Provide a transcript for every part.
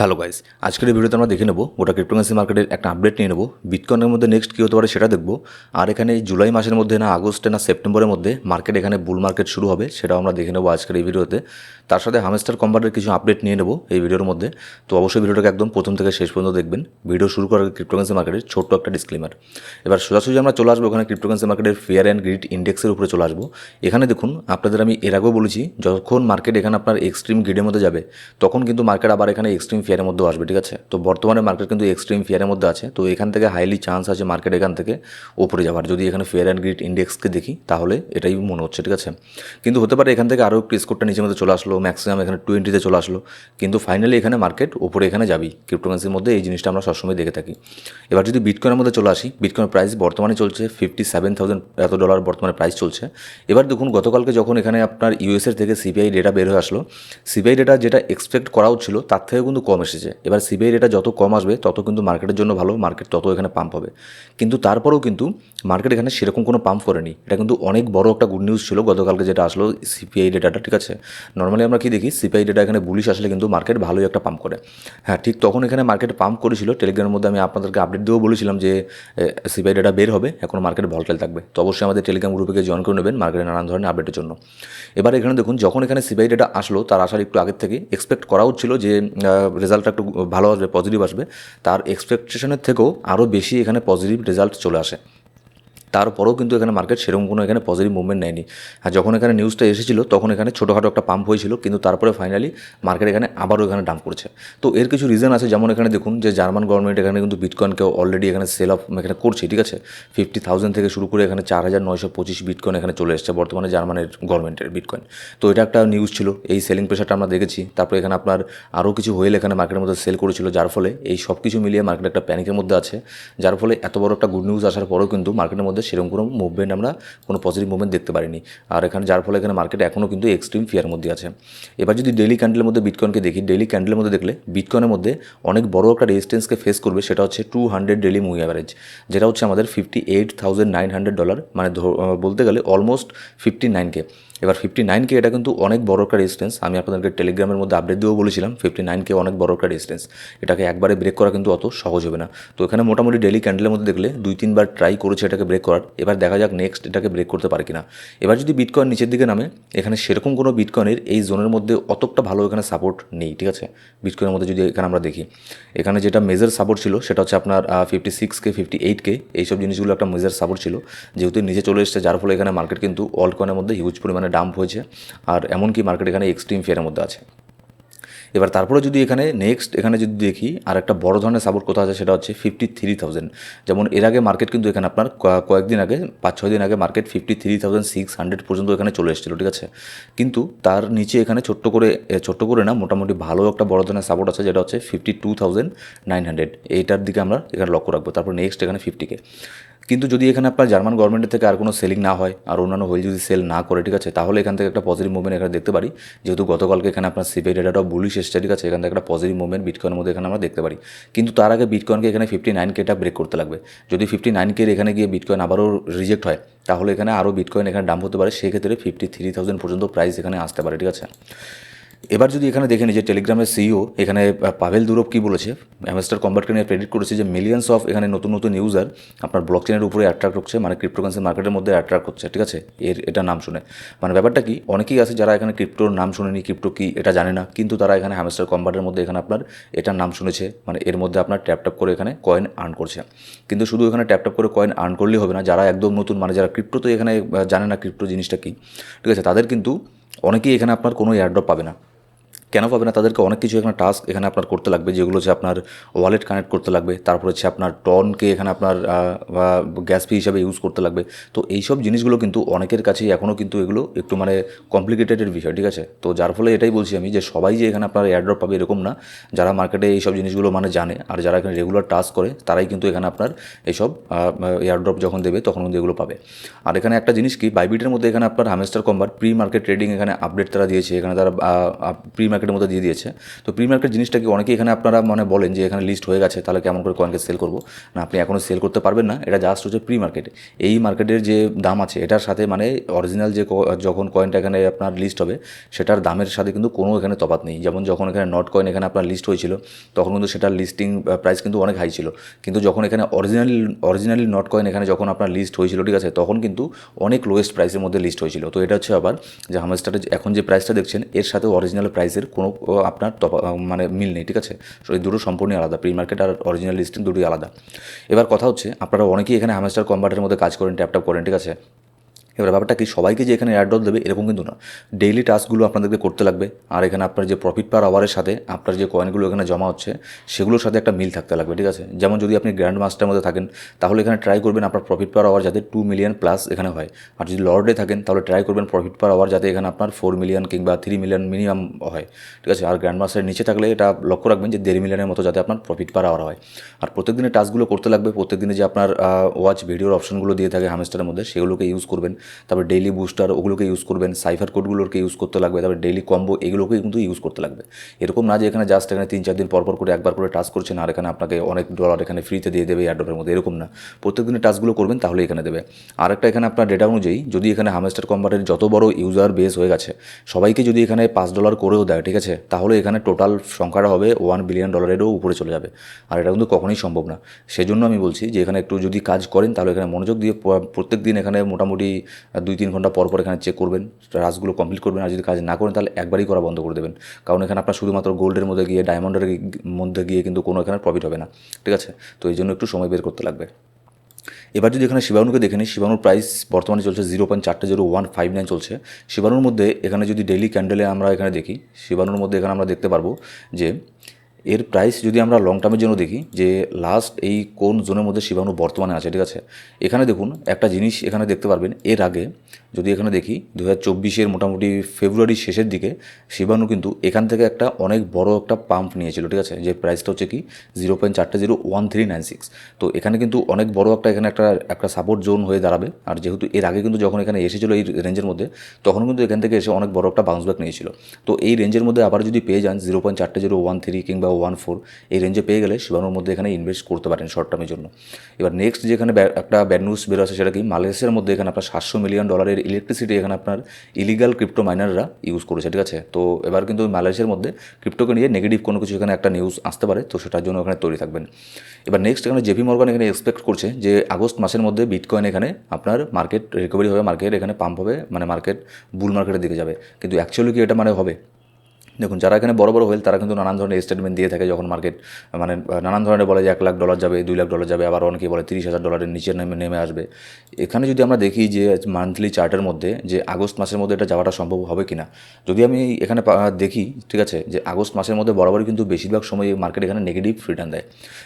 Hello guys, আজকের ভিডিওতে আমরা দেখে নেব গোটা ক্রিপ্টোকারেন্সি মার্কেটের একটা আপডেট নিয়ে নেব বিটকয়েনের মধ্যে নেক্সট কী হতে পারে সেটা দেখব, আর এখানে জুলাই মাসের মধ্যে না, আগস্টে না, সেপ্টেম্বরের মধ্যে মার্কেট এখানে বুল মার্কেট শুরু হবে, সেটাও আমরা দেখে নেব আজকের এই ভিডিওতে। তার সাথে হামেস্টার কম্বারের কিছু আপডেট নিয়ে নেব এই ভিডিওর মধ্যে, তো অবশ্যই ভিডিওটাকে একদম প্রথম থেকে শেষ পর্যন্ত দেখবেন। ভিডিও শুরু করার ক্রিপ্টোকারেন্সি মার্কেটের ছোট্ট একটা ডিসক্লেমার এবার সোজাসুজি আমরা চলে আসব ওখানে ক্রিপ্টোকারেন্সি মার্কেটের ফেয়ার অ্যান্ড গ্রিড ইন্ডেক্সের উপরে চলে আসব। এখানে দেখুন, আপনাদের আমি এর আগেও বলেছি, যখন মার্কেট এখানে আপনার এক্সট্রিম গ্রিডের মধ্যে যাবে, তখন কিন্তু মার্কেট আবার এখানে এক্সট্রিম ফেয়ারের মধ্যেও আসবে, ঠিক আছে? তো বর্তমানে মার্কেট কিন্তু এক্সট্রিম ফিয়ারের মধ্যে আছে, তো এখান থেকে হাইলি চান্স আছে মার্কেট এখান থেকে ওপরে যাওয়ার। যদি এখানে ফেয়ার অ্যান্ড গ্রিড ইন্ডেক্সকে দেখি, তাহলে এটাই মনে হচ্ছে, ঠিক আছে? কিন্তু হতে পারে এখান থেকে আরও একটু স্কোরটা নিচের মধ্যে চলে আসলো ম্যাক্সিমাম এখানে টোয়েন্টিতে চলে আসলো, কিন্তু ফাইনালি এখানে মার্কেট ওপরে এখানে যাবি ক্রিপ্টোকারেন্সির মধ্যে এই জিনিসটা আমরা সবসময় দেখে থাকি। এবার যদি বিটকয়েনের মধ্যে চলে আসি বিটকয়েনের প্রাইস বর্তমানে চলছে ফিফটি সেভেন থাউজেন্ড এত ডলার বর্তমানে প্রাইস চলছে। এবার দেখুন, গতকালকে যখন এখানে আপনার ইউএসএর থেকে সিবিআই ডেটা বের হয়ে আসলো সিবিআই ডেটা যেটা এক্সপেক্ট করাও ছিল, তার থেকে কিন্তু কম এসেছে। এবার সিবিআই ডেটা যত কম আসবে, তত কিন্তু মার্কেটের জন্য ভালো মার্কেট তত এখানে পাম্প হবে। কিন্তু তারপরেও কিন্তু মার্কেট এখানে সেরকম কোনো পাম্প করেনি। এটা কিন্তু অনেক বড় একটা গুড নিউজ ছিল গতকালকে যেটা আসলো সিপিআই ডেটাটা ঠিক আছে? নর্মালি আমরা কি দেখি সিপিআই ডেটা এখানে বুলিশ আসলে কিন্তু মার্কেট ভালোই একটা পাম্প করে। হ্যাঁ ঠিক তখন এখানে মার্কেট পাম্প করেছিল টেলিগ্রামের মধ্যে আমি আপনাদেরকে আপডেট দিয়েও বলেছিলাম যে সিপিআই ডেটা বের হবে, এখন মার্কেট ভলটাইল থাকবে। তো অবশ্যই আমাদের টেলিগ্রাম গ্রুপে জয়েন করে নেবেন মার্কেটের নানান ধরনের আপডেটের জন্য। এবার এখানে দেখুন, যখন এখানে সিবিআই ডেটা আসলো, তার আসার একটু আগের থেকে এক্সপেক্ট করা হচ্ছিল যে রেজাল্টটা একটু ভালো আসবে পজিটিভ আসবে, তার এক্সপেকটেশনের থেকেও আরও বেশি এখানে পজিটিভ রেজাল্ট চলে আসে। তারপরেও কিন্তু এখানে মার্কেট সেরকম কোনো এখানে পজিটিভ মুভমেন্ট নেয়নি। আর যখন এখানে নিউজটা এসেছিল, তখন এখানে ছোটোখাটো একটা পাম্প হয়েছিল, কিন্তু তারপরে ফাইনালি মার্কেট এখানে আবারও এখানে ডাম্প করছে। তো এর কিছু রিজন আছে, যেমন এখানে দেখুন যে জার্মান গভর্নমেন্ট এখানে কিন্তু বিটকয়েনকে অলরেডি এখানে সেল অফ এখানে করছে, ঠিক আছে? ফিফটি থাউজেন্ড থেকে শুরু করে এখানে চার হাজার নয়শো পঁচিশ বিটকয়েন এখানে চলে এসেছে বর্তমানে জার্মানের গভর্নমেন্টের বিটকয়েন তো এটা একটা নিউজ ছিল, এই সেলিং প্রেশারটা আমরা দেখেছি। তারপরে এখানে আপনার আরও কিছু হয়েল এখানে মার্কেটের মধ্যে সেল করেছিল, যার ফলে এই সব কিছু মিলিয়ে মার্কেট একটা প্যানিকের মধ্যে আছে। যার ফলে এত বড় একটা গুড নিউজ আসার পরেও কিন্তু মার্কেটের মধ্যে সেরকম কোনো মুভমেন্ট আমরা কোনো পজিটিভ মুভমেন্ট দেখতে পারিনি। আর এখানে যার ফলে এখানে মার্কেট এখনও কিন্তু এক্সট্রিম ফিয়ার মধ্যে আছে। এবার যদি ডেলি ক্যান্ডেলের মধ্যে বিটকয়েনকে দেখি ডেলি ক্যান্ডেলের মধ্যে দেখলে বিটকয়েনের মধ্যে অনেক বড় একটা রেজিস্টেন্সকে ফেস করবে সেটা হচ্ছে two hundred daily moving average যেটা হচ্ছে আমাদের fifty eight thousand nine hundred dollar মানে বলতে গেলে অলমোস্ট ফিফটি নাইনকে এবার ফিফটি নাইনকে এটা কিন্তু অনেক বড় একটা রেজিস্টেন্স আমি আপনাদেরকে টেলিগ্রামের মধ্যে আপডেট দিয়েও বলেছিলাম ফিফটি নাইনকে অনেক বড় একটা রেজিস্টেন্স এটাকে একবারে ব্রেক করা কিন্তু অত সহজ হবে না। তো এখানে মোটামুটি ডেলি ক্যান্ডেলের মধ্যে দেখলে দুই, তিনবার ট্রাই করেছে এটাকে ব্রেক করার। এবার দেখা যাক নেক্সট এটাকে ব্রেক করতে পারে কিনা। এবার যদি বিটকয়েন নিচের দিকে নামে, এখানে সেরকম কোনো বিটকয়েনের এই জোনের মধ্যে অতটা ভালো এখানে সাপোর্ট নেই, ঠিক আছে? বিটকয়েনের মধ্যে যদি এখানে আমরা দেখি, এখানে যেটা মেজার সাপোর্ট ছিল সেটা হচ্ছে আপনার fifty six K fifty eight K এইসব জিনিসগুলো একটা মেজার সাপোর্ট ছিল। যেহেতু নিচে চলে এসেছে, যার ফলে এখানে মার্কেট কিন্তু অল কয়েনের মধ্যে হিউজ পরিমাণে ডাম্প হয়েছে। আর এমনকি মার্কেট এখানে এক্সট্রিম ফেয়ারের মধ্যে আছে। এবার তারপরে যদি এখানে নেক্সট এখানে যদি দেখি, আর একটা বড় ধরনের সাপোর্ট কোথাও আছে সেটা হচ্ছে ফিফটি থ্রি থাউজেন্ড যেমন এর আগে মার্কেট কিন্তু এখানে আপনার কয়েকদিন আগে পাঁচ ছয় দিন আগে market fifty three thousand six hundred পর্যন্ত এখানে চলে এসেছিল, ঠিক আছে? কিন্তু তার নিচে এখানে ছোট্ট করে ছোট্ট করে না, মোটামুটি ভালো একটা বড় ধরনের সাপোর্ট আছে, যেটা হচ্ছে fifty two thousand nine hundred এইটার দিকে আমরা এখানে লক্ষ্য রাখব। তারপর নেক্সট এখানে ফিফটিকে কিন্তু যদি এখানে আপনার জার্মান গভর্নমেন্টের থেকে আর কোনো সেলিং না হয়, আর অন্যান্য হোয়েল যদি সেল না করে, ঠিক আছে, তাহলে এখান থেকে একটা পজিটিভ মুভমেন্ট এখানে দেখতে পারি। যেহেতু গতকালকে এখানে আপনার সিপিআই ডেটাটাও বুলিশ এসছে, ঠিক আছে, এখান থেকে একটা পজিটিভ মুভমেন্ট বিটকয়েনের মধ্যে এখানে আমরা দেখতে পারি। কিন্তু তার আগে বিটকয়েনকে এখানে ফিফটি নাইন কেটা ব্রেক করতে লাগবে। যদি ফিফটি নাইন কের এখানে গিয়ে বিটকয়েন আবারও রিজেক্ট হয়, তাহলে এখানে আরও বিটকয়েন এখানে ডাম্প হতে পারে। সেক্ষেত্রে ফিফটি থ্রি থাউজেন্ড পর্যন্ত প্রাইস এখানে আসতে পারে, ঠিক আছে। এবার যদি এখানে দেখে যে টেলিগ্রামের সিইও এখানে পাভেল দুরব কী বলেছে? অ্যামেস্টার কম্বার্টকে নিয়ে প্রেডিক্ট করেছে যে মিলিয়ন্স অফ এখানে নতুন নতুন ইউজার আপনার ব্লক চেনের উপরে অ্যাট্রাক্ট হচ্ছে মানে ক্রিপ্টোকারেন্সি মার্কেটের মধ্যে অ্যাট্রাক্ট হচ্ছে ঠিক আছে? এর, এটা নাম শুনে। মানে ব্যাপারটা কি? অনেকেই আছে যারা এখানে ক্রিপ্টোর নাম শুনেনি ক্রিপ্টো কি এটা জানে না, কিন্তু তারা এখানে হ্যামেস্টার কম্বার্টের মধ্যে এখানে আপনার এটার নাম শুনেছে মানে এর মধ্যে আপনার ট্যাপ ট্যাপ করে এখানে কয়েন আর্ন করছে। কিন্তু শুধু এখানে ট্যাপ করে কয়েন আর্ন করলেই হবে না, যারা একদম নতুন মানে যারা ক্রিপ্টো তো এখানে জানে না ক্রিপ্টো জিনিসটা কী, ঠিক আছে? তাদের কিন্তু অনেকেই এখানে আপনার কোনো এয়ারড্রপ পাবে না। কেন পাবে না? তাদেরকে অনেক কিছু এখানে টাস্ক এখানে আপনার করতে লাগবে, যেগুলো হচ্ছে আপনার ওয়ালেট কানেক্ট করতে লাগবে, তারপর হচ্ছে আপনার টনকে এখানে আপনার গ্যাস ফি হিসাবে ইউজ করতে লাগবে। তো এইসব জিনিসগুলো কিন্তু অনেকের কাছেই এখনও কিন্তু এগুলো একটু মানে কমপ্লিকেটেডের বিষয়, ঠিক আছে? তো যার ফলে এটাই বলছি আমি যে সবাই যে এখানে আপনার এয়ারড্রপ পাবে এরকম না, যারা মার্কেটে এইসব জিনিসগুলো মানে জানে, আর যারা এখানে রেগুলার টাস্ক করে, তারাই কিন্তু এখানে আপনার এইসব এয়ারড্রপ যখন দেবে তখন কিন্তু এগুলো পাবে। আর এখানে একটা জিনিস কি বাইবিটের মধ্যে এখানে আপনার Hamster Kombat pre market trading এখানে আপডেট তারা দিয়েছে, এখানে তারা প্রি মার্কেটের মধ্যে দিয়ে দিয়েছে। তো প্রি মার্কেট জিনিসটা কি অনেকেই এখানে আপনারা মানে বলেন যে এখানে লিস্ট হয়ে গেছে, তাহলে কেমন করে কয়েনকে সেল করব? না, আপনি এখনও সেল করতে পারবেন না, এটা জাস্ট হচ্ছে প্রি মার্কেটে এই মার্কেটের যে দাম আছে, এটার সাথে মানে অরিজিনাল যে যখন কয়েনটা এখানে আপনার লিস্ট হবে, সেটার দামের সাথে কিন্তু কোনো এখানে তফাৎ নেই। যেমন যখন এখানে নট কয়েন এখানে আপনার লিস্ট হয়েছিল, তখন কিন্তু সেটার লিস্টিং প্রাইস কিন্তু অনেক হাই ছিল। কিন্তু যখন এখানে অরিজিনাল অরিজিনালি নট কয়েন এখানে যখন আপনার লিস্ট হয়েছিল, ঠিক আছে, তখন কিন্তু অনেক লোয়েস্ট প্রাইসের মধ্যে লিস্ট হয়েছিল। তো এটা হচ্ছে আবার যে হামাস্টারের এখন যে প্রাইসটা দেখছেন, এর সাথে অরিজিনাল প্রাইসের কোনো আপনার মানে মিল নেই, ঠিক আছে? এই দুটো সম্পূর্ণই আলাদা প্রি মার্কেট আর অরিজিনাল লিস্টিং দুটোই আলাদা। এবার কথা হচ্ছে, আপনারা অনেকেই এখানে হ্যামেস্টার কম্বার্টের মধ্যে কাজ করেন ট্যাপ ট্যাপ করেন, ঠিক আছে? এবার ব্যাপারটা কি, সবাইকে যে এখানে অ্যাড্রপ দেবে এরকম কিন্তু না। ডেইলি টাস্কগুলো আপনাদেরকে করতে লাগবে। আর এখানে আপনার যে প্রফিট পার আওয়ারের সাথে আপনার যে কয়েনগুলো এখানে জমা হচ্ছে, সেগুলোর সাথে একটা মিল থাকতে লাগবে, ঠিক আছে? যেমন যদি আপনি গ্র্যান্ড মাস্টারের মধ্যে থাকেন, তাহলে এখানে ট্রাই করবেন আপনার প্রফিট পার আওয়ার যাতে টু মিলিয়ন প্লাস এখানে হয়। আর যদি লর্ডে থাকেন, তাহলে ট্রাই করবেন প্রফিট পার আওয়ার যাতে এখানে আপনার ফোর মিলিয়ন কিংবা থ্রি মিলিয়ন মিনিমাম হয়, ঠিক আছে? আর গ্র্যান্ড মাস্টারের নিচে থাকলে এটা লক্ষ্য রাখবেন যে দেড় মিলিয়নের মতো যাতে আপনার প্রফিট পার আওয়ার হয়। আর প্রত্যেক দিনে টাস্কগুলো করতে লাগবে প্রত্যেক দিনে যে আপনার ওয়াচ ভিডিওর অপশনগুলো দিয়ে থাকে হামেস্টারের মধ্যে, সেগুলোকে ইউজ করবেন। তারপর ডেইলি বুস্টার ওগুলোকে ইউজ করবেন সাইফার কোডগুলোকে ইউজ করতে লাগবে, তারপর ডেইলি কম্বো এগুলোকে কিন্তু ইউজ করতে লাগবে। এরকম না যে এখানে জাস্ট এখানে তিন, চার দিন পর পর করে একবার করে টাস্ক করছেন আর এখানে আপনাকে অনেক ডলার এখানে ফ্রিতে দিয়ে দেবে অ্যাডোরের মধ্যে, এরকম না। প্রত্যেক দিনের টাস্কগুলো করবেন তাহলে এখানে দেবে। আর একটা এখানে আপনার ডেটা অনুযায়ী, যদি এখানে হামেস্টার কম্বারের যত বড় ইউজার বেস হয়ে গেছে, সবাইকে যদি এখানে পাঁচ ডলার করেও দেয়, ঠিক আছে, তাহলে এখানে টোটাল সংখ্যাটা হবে ওয়ান বিলিয়ন ডলারেরও উপরে চলে যাবে। আর এটা কিন্তু কখনোই সম্ভব না। সেজন্য আমি বলছি যে এখানে একটু যদি কাজ করেন, তাহলে এখানে মনোযোগ দিয়ে প্রত্যেক দিন এখানে মোটামুটি দুই তিন ঘণ্টা পর পর এখানে চেক করবেন টাস্কগুলো কমপ্লিট করবেন, আর যদি কাজ না করেন তাহলে একবারই করা বন্ধ করে দেবেন। কারণ এখানে আপনার শুধুমাত্র গোল্ডের মধ্যে গিয়ে, ডায়মন্ডের মধ্যে গিয়ে কিন্তু কোনো এখানে প্রফিট হবে না। ঠিক আছে? তো এই জন্য একটু সময় বের করতে লাগবে। এবার যদি এখানে শিবানুকে দেখে নিই শিবাণুর প্রাইস বর্তমানে চলছে জিরো পয়েন্ট চারটে জিরো ওয়ান ফাইভ নাইন চলছে। শিবাণুর মধ্যে এখানে যদি ডেইলি ক্যান্ডেলে আমরা এখানে দেখি, শিবানুর মধ্যে এখানে আমরা দেখতে পারব যে এর প্রাইস যদি আমরা লং টার্মের জন্য দেখি, যে লাস্ট এই কোন জোনের মধ্যে শিবাণু বর্তমানে আছে, ঠিক আছে? এখানে দেখুন, একটা জিনিস এখানে দেখতে পারবেন, এর আগে যদি এখানে দেখি দু হাজার মোটামুটি ফেব্রুয়ারির শেষের দিকে শিবাণু কিন্তু এখান থেকে একটা অনেক বড় একটা পাম্প নিয়েছিল, ঠিক আছে? যে প্রাইসটা হচ্ছে কি জিরো পয়েন্ট চারটে zero one three nine six তো এখানে কিন্তু অনেক বড় একটা এখানে একটা একটা সাপোর্ট জোন হয়ে দাঁড়াবে। আর যেহেতু এর আগে কিন্তু যখন এখানে এসেছিল এই রেঞ্জের মধ্যে, তখন কিন্তু এখান থেকে এসে অনেক বড় একটা বাউন্স ব্যাক নিয়েছিল। তো এই রেঞ্জের মধ্যে আবার যদি পেয়ে যান জিরো পয়েন্ট চারটে জিরো ওয়ান থ্রি কিংবা ওয়ান ফোর, এই রেঞ্জে পেয়ে গেলে শিবানোর মধ্যে এখানে ইনভেস্ট করতে পারেন শর্ট টার্মের জন্য। এবার নেক্সট যেখানে একটা ব্যাড নিউজ বেরো আছে সেটা কি? মালয়েশিয়ার মধ্যে এখানে আপনার সাতশো মিলিয়ন ডলারের ইলেকট্রিসিটি এখানে আপনার ইলিগাল ক্রিপ্টো মাইনাররা ইউজ করেছে, ঠিক আছে? তো এবার কিন্তু মালয়েশিয়ার মধ্যে ক্রিপ্টোকে নিয়ে নেগেটিভ কোনো কিছু এখানে একটা নিউজ আসতে পারে, তো সেটার জন্য এখানে তৈরি থাকবেন। এবার নেক্সট এখানে জেপি মর্গান এখানে এক্সপেক্ট করছে যে আগস্ট মাসের মধ্যে বিটকয়েন এখানে আপনার মার্কেট রিকভারি হবে মার্কেট এখানে পাম্প হবে মানে মার্কেট বুল মার্কেটের দিকে যাবে। কিন্তু অ্যাকচুয়ালি কি এটা মানে হবে? দেখুন, যারা এখানে বড় বড় হোয়েল তারা কিন্তু নানান ধরনের স্টেটমেন্ট দিয়ে থাকে যখন মার্কেট মানে নানান ধরনের বলে যে এক লাখ ডলার যাবে, দুই লাখ ডলার যাবে, আবার অনেকে বলে তিরিশ হাজার ডলারের নিচে নেমে নেমে আসবে। এখানে যদি আমরা দেখি যে মান্থলি চার্টের মধ্যে যে আগস্ট মাসের মধ্যে এটা যাওয়াটা সম্ভব হবে কি না যদি আমি এখানে দেখি, ঠিক আছে, যে আগস্ট মাসের মধ্যে বরাবরই কিন্তু বেশিরভাগ সময় মার্কেট এখানে নেগেটিভ রিটার্ন দেয়।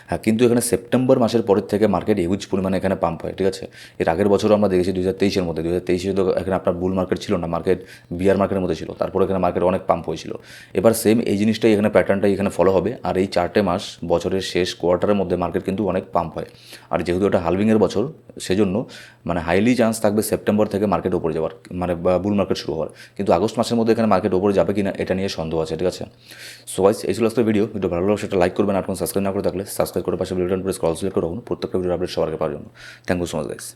হ্যাঁ কিন্তু এখানে সেপ্টেম্বর মাসের পরের থেকে মার্কেট হিউজ পরিমাণে এখানে পাম্প হয়, ঠিক আছে? এর আগের বছরও আমরা দেখেছি দু হাজার তেইশের মধ্যে দু হাজার তেইশে তো এখানে আপনার বুল মার্কেট ছিল না মার্কেট বিয়ার মার্কেটের মধ্যে ছিল, তারপরে এখানে মার্কেট অনেক পাম্প হয়েছিল। এবার সেম এই জিনিসটাই এখানে প্যাটার্নটাই এখানে ফলো হবে। আর এই চারটে মাস, বছরের শেষ কোয়ার্টারের মধ্যে মার্কেট কিন্তু অনেক পাম্প হয়। আর যেহেতু এটা হালভিংয়ের বছর, সেজন্য মানে হাইলি চান্স থাকবে সেপ্টেম্বর থেকে মার্কেট ওপরে যাওয়ার মানে বুল মার্কেট শুরু হওয়ার। কিন্তু আগস্ট মাসের মধ্যে এখানে মার্কেট ওপরে যাবে কিনা, এটা নিয়ে সন্দেহ আছে, ঠিক আছে? সো গাইস এই ছিল ভিডিও ভিডিও ভালো লাগলে সেটা লাইক করবেন, আর কোনো সাবস্ক্রাইব না করে থাকলে সাবস্ক্রাইব করে পাশে বেলটন প্রেস কল সিলেক্ট করে রাখুন। প্রত্যেকটা ভিডিও আপডেট সবার পাওয়ার জন্য। Thank you so much guys